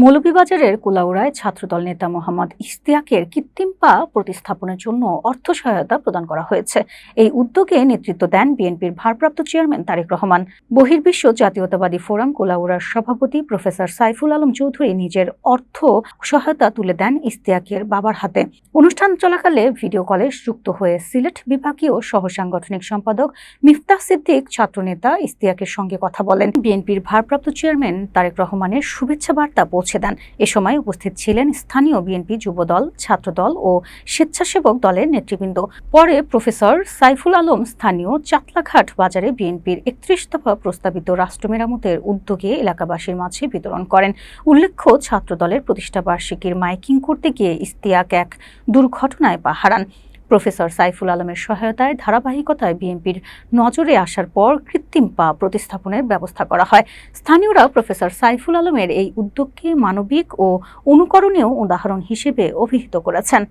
মৌলভীবাজারের কুলাউড়ায় ছাত্রদল নেতা মোহাম্মদ ইশতিয়াকের কৃত্রিম পা প্রতিস্থাপনের জন্য অর্থ সহায়তা প্রদান করা হয়েছে। এই উদ্যোগে নেতৃত্ব দেন বিএনপির ভারপ্রাপ্ত চেয়ারম্যান তারেক রহমান। বহির্বিশ্ব জাতীয়তাবাদী ফোরাম কুলাউড়ার সভাপতি প্রফেসর সাইফুল আলম চৌধুরী নিজের অর্থ সহায়তা তুলে দেন ইস্তিয়াকের বাবার হাতে। অনুষ্ঠান চলাকালে ভিডিও কলে যুক্ত হয়ে সিলেট বিভাগীয় সহ সাংগঠনিক সম্পাদক মিফতাহ সিদ্দিক ছাত্রনেতা ইস্তিয়াকের সঙ্গে কথা বলেন। বিএনপির ভারপ্রাপ্ত চেয়ারম্যান তারেক রহমানের শুভেচ্ছা বার্তা পৌঁছে দেন। এ সময় উপস্থিত ছিলেন স্থানীয় বিএনপি যুবদল, ছাত্রদল ও স্বেচ্ছাসেবক দলের নেতৃবৃন্দ। পরে প্রফেসর সাইফুল আলম স্থানীয় চাতলাঘাট বাজারে বিএনপির একত্রিশ দফা প্রস্তাবিত রাষ্ট্র মেরামতের উদ্যোগে এলাকাবাসীর মাঝে বিতরণ করেন। উল্লেখ্য, ছাত্রদলের প্রতিষ্ঠা বার্ষিকীর মাইকিং করতে গিয়ে ইস্তিয়াক এক দুর্ঘটনায় পা হারান প্রফেসর সাইফুল আলমের সহায়তায় ধারাবাহিকতায় বিএনপির নজরে আসার পর কৃত্রিম পা প্রতিস্থাপনের ব্যবস্থা করা হয়। স্থানীয়রা প্রফেসর সাইফুল আলমের এই উদ্যোগকে মানবিক ও অনুকরণীয় উদাহরণ হিসেবে অভিহিত করেছেন।